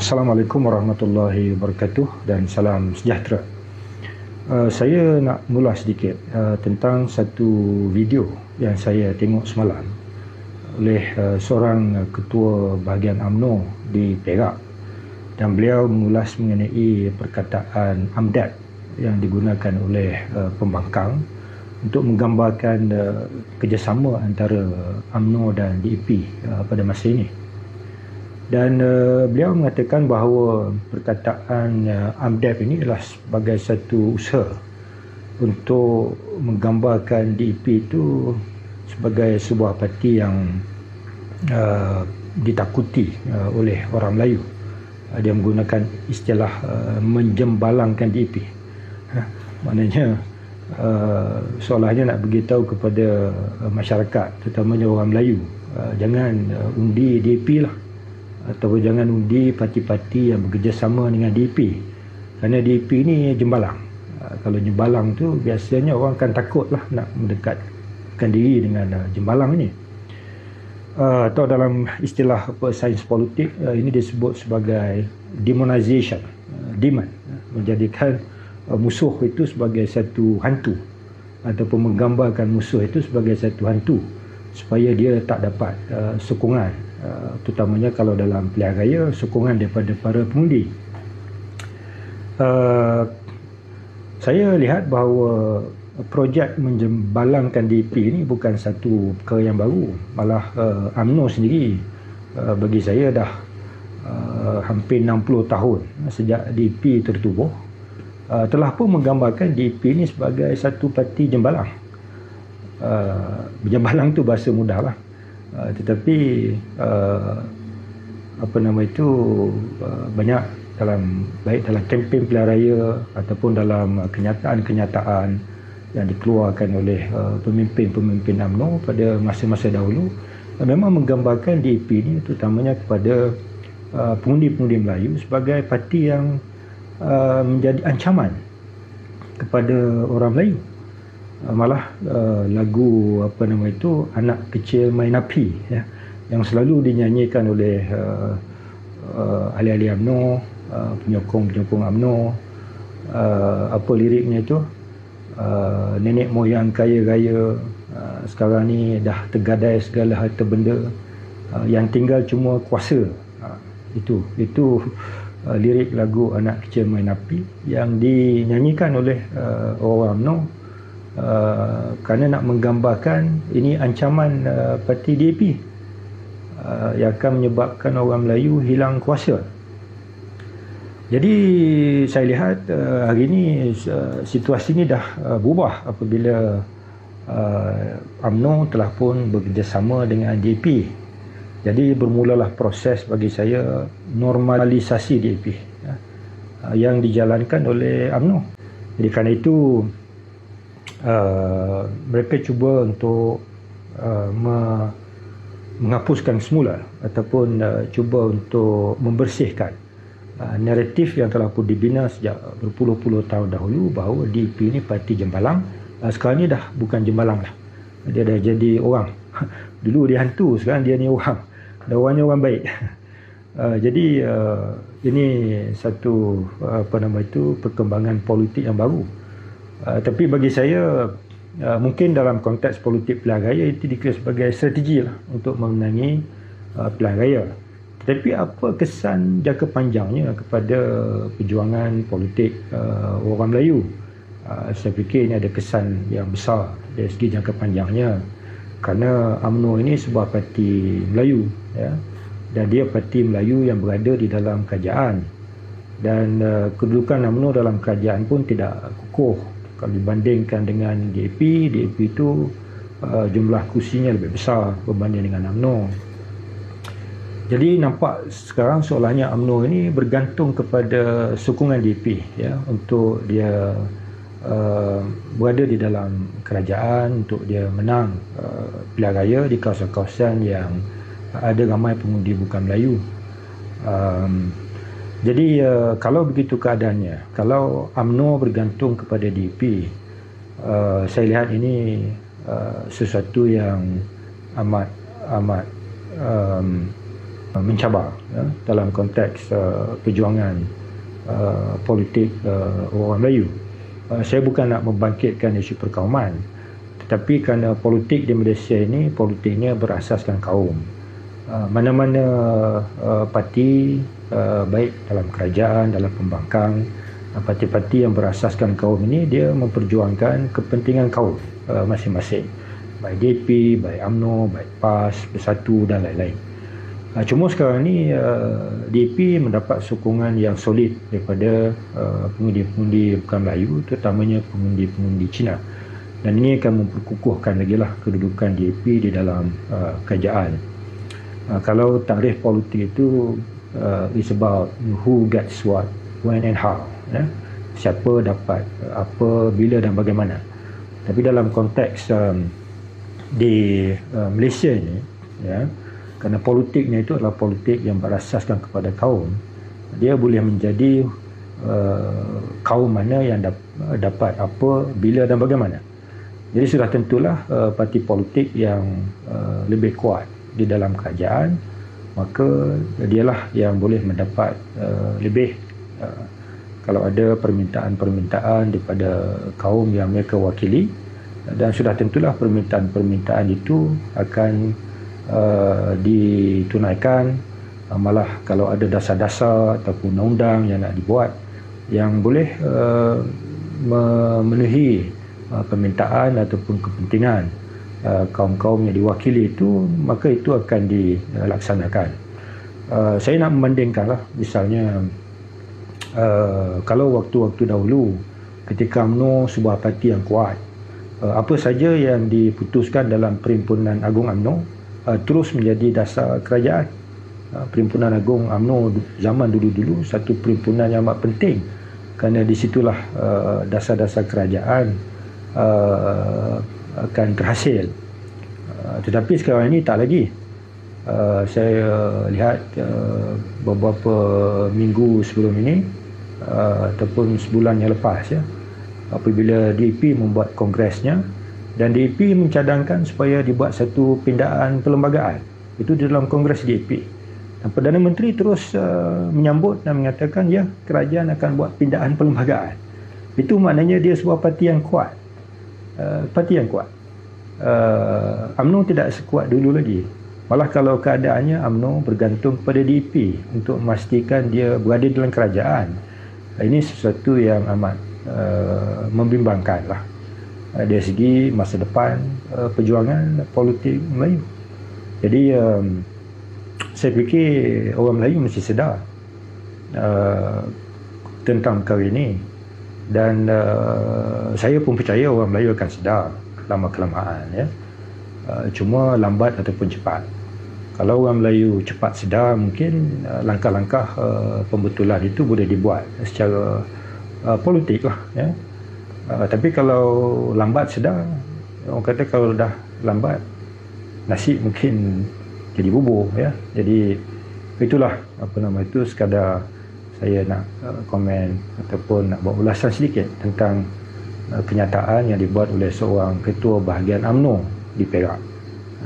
Assalamualaikum warahmatullahi wabarakatuh dan salam sejahtera. Uh, saya nak mula sedikit uh, tentang satu video yang saya tengok semalam oleh uh, seorang ketua bahagian AMNO di Perak dan beliau mengulas mengenai perkataan AMDAT yang digunakan oleh uh, pembangkang untuk menggambarkan uh, kerjasama antara AMNO dan DEP uh, pada masa ini dan uh, beliau mengatakan bahawa perkataan uh, AMDEF ini adalah sebagai satu usaha untuk menggambarkan DEP itu sebagai sebuah parti yang uh, ditakuti uh, oleh orang Melayu. Uh, dia menggunakan istilah uh, menjembalangkan DEP. Ha, maknanya uh, seolahnya nak beritahu kepada uh, masyarakat terutamanya orang Melayu uh, jangan uh, undi DEP lah atau jangan undi parti-parti yang bekerjasama dengan DP kerana DP ni jembalang. Uh, kalau jembalang tu biasanya orang akan takut lah nak mendekatkan diri dengan uh, jembalang ni. Uh, atau dalam istilah apa, sains politik uh, ini disebut sebagai demonization uh, demand. Uh, menjadikan uh, musuh itu sebagai satu hantu. Ataupun menggambarkan musuh itu sebagai satu hantu. Supaya dia tak dapat uh, sokongan uh, terutamanya kalau dalam pilihan raya sokongan daripada para pengundi. Uh, saya lihat bahawa projek menjembalangkan DP ini bukan satu perkara yang baru. Malah uh, UMNO sendiri uh, bagi saya dah uh, hampir 60 tahun sejak DP tertubuh uh, telah pun menggambarkan DP ini sebagai satu parti jembalang. Uh, berjambalang tu bahasa mudah lah uh, tetapi uh, apa nama itu uh, banyak dalam baik dalam kempen pilihan raya ataupun dalam kenyataan-kenyataan yang dikeluarkan oleh uh, pemimpin-pemimpin UMNO pada masa-masa dahulu uh, memang menggambarkan DAP ini terutamanya kepada uh, pengundi-pengundi Melayu sebagai parti yang uh, menjadi ancaman kepada orang Melayu. uh, malah uh, lagu apa nama itu anak kecil main api ya yang selalu dinyanyikan oleh uh, uh, ahli-ahli UMNO uh, penyokong-penyokong UMNO uh, apa liriknya itu? Uh, nenek moyang kaya raya uh, sekarang ni dah tergadai segala harta benda uh, yang tinggal cuma kuasa. Uh, itu itu uh, lirik lagu anak kecil main api yang dinyanyikan oleh uh, orang UMNO Uh, kerana nak menggambarkan ini ancaman uh, parti DAP uh, yang akan menyebabkan orang Melayu hilang kuasa. Jadi saya lihat uh, hari ini uh, situasi ini dah uh, berubah apabila uh, UMNO telah pun bekerjasama dengan DAP. Jadi bermulalah proses bagi saya normalisasi DAP ya, uh, yang dijalankan oleh UMNO. Jadi kerana itu uh, mereka cuba untuk uh, me- menghapuskan semula ataupun uh, cuba untuk membersihkan uh, naratif yang telah pun dibina sejak berpuluh-puluh tahun dahulu bahawa DP ini parti jembalang. Uh, sekarang ni dah bukan jembalang lah. Dia dah jadi orang. Dulu dia hantu sekarang dia ni orang. Dan orangnya orang baik. Uh, jadi uh, ini satu uh, apa nama itu perkembangan politik yang baru Uh, tapi bagi saya uh, mungkin dalam konteks politik pilihan raya itu dikira sebagai strategi lah untuk memenangi uh, pilihan raya. Tetapi apa kesan jangka panjangnya kepada perjuangan politik uh, orang Melayu? Uh, saya fikir ini ada kesan yang besar dari segi jangka panjangnya. Kerana UMNO ini sebuah parti Melayu ya. Dan dia parti Melayu yang berada di dalam kerajaan. Dan uh, kedudukan UMNO dalam kerajaan pun tidak kukuh kalau dibandingkan dengan DAP, DAP itu uh, jumlah kursinya lebih besar berbanding dengan UMNO. Jadi nampak sekarang seolahnya UMNO ini bergantung kepada sokongan DAP ya untuk dia uh, berada di dalam kerajaan untuk dia menang uh, pilihan raya di kawasan-kawasan yang ada ramai pengundi bukan Melayu. Um, jadi uh, kalau begitu keadaannya, kalau AMNO bergantung kepada DP, uh, saya lihat ini uh, sesuatu yang amat amat um, mencabar ya, dalam konteks uh, perjuangan uh, politik uh, orang Melayu. Uh, saya bukan nak membangkitkan isu perkauman tetapi kerana politik di Malaysia ini politiknya berasaskan kaum. Uh, mana-mana uh, parti uh, baik dalam kerajaan, dalam pembangkang, parti-parti yang berasaskan kaum ini dia memperjuangkan kepentingan kaum uh, masing-masing. Baik DP, baik UMNO, baik PAS, Bersatu dan lain-lain. Uh, cuma sekarang ni uh, DP mendapat sokongan yang solid daripada uh, pengundi-pengundi bukan Melayu terutamanya pengundi-pengundi Cina dan ini akan memperkukuhkan lagi lah kedudukan DAP di dalam uh, kerajaan uh, kalau tarikh politik itu uh, is about who gets what, when and how ya? siapa dapat uh, apa, bila dan bagaimana. Tapi dalam konteks um, di uh, Malaysia ini ya, kerana politiknya itu adalah politik yang berasaskan kepada kaum dia boleh menjadi uh, kaum mana yang dap, dapat apa bila dan bagaimana. Jadi sudah tentulah uh, parti politik yang uh, lebih kuat di dalam kerajaan maka dialah yang boleh mendapat uh, lebih uh, kalau ada permintaan-permintaan daripada kaum yang mereka wakili. Dan sudah tentulah permintaan-permintaan itu akan uh, ditunaikan uh, malah kalau ada dasar-dasar ataupun undang-undang yang nak dibuat yang boleh uh, memenuhi uh, permintaan ataupun kepentingan uh, kaum-kaum yang diwakili itu maka itu akan dilaksanakan. Uh, saya nak membandingkan lah. Misalnya uh, kalau waktu-waktu dahulu ketika UMNO sebuah parti yang kuat uh, apa saja yang diputuskan dalam Perhimpunan Agung UMNO uh, terus menjadi dasar kerajaan. Uh, Perhimpunan Agung UMNO zaman dulu-dulu satu perhimpunan yang amat penting. Kerana di situlah uh, dasar-dasar kerajaan uh, akan terhasil. Uh, tetapi sekarang ini tak lagi. Uh, saya lihat uh, beberapa minggu sebelum ini ataupun sebulan yang lepas ya apabila DAP membuat kongresnya dan DAP mencadangkan supaya dibuat satu pindaan perlembagaan itu di dalam Kongres DAP dan Perdana Menteri terus menyambut dan mengatakan ya kerajaan akan buat pindaan perlembagaan itu maknanya dia sebuah parti yang kuat uh, parti yang kuat. Uh, UMNO tidak sekuat dulu lagi. Malah kalau keadaannya UMNO bergantung kepada DAP untuk memastikan dia berada dalam kerajaan. Ini sesuatu yang amat uh, membimbangkan lah. Uh, dari segi masa depan uh, perjuangan politik Melayu. Jadi um, saya fikir orang Melayu mesti sedar uh, tentang perkara ini dan uh, saya pun percaya orang Melayu akan sedar lama kelamaan ya. Uh, cuma lambat ataupun cepat. Kalau orang Melayu cepat sedar mungkin uh, langkah-langkah uh, pembetulan itu boleh dibuat secara uh, politik lah ya. Uh, tapi kalau lambat sedar, orang kata kalau dah lambat, nasi mungkin jadi bubur ya. Jadi itulah apa nama itu sekadar saya nak uh, komen ataupun nak buat ulasan sedikit tentang uh, kenyataan yang dibuat oleh seorang ketua bahagian AMNO di Perak.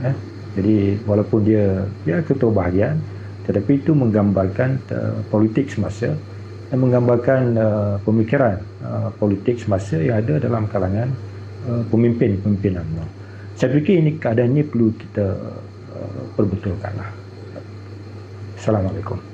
Ya. Jadi walaupun dia ya ketua bahagian tetapi itu menggambarkan uh, politik semasa dan menggambarkan pemikiran politik semasa yang ada dalam kalangan pemimpin-pemimpin UMNO. Saya fikir ini keadaan ini perlu kita perbetulkanlah. Assalamualaikum.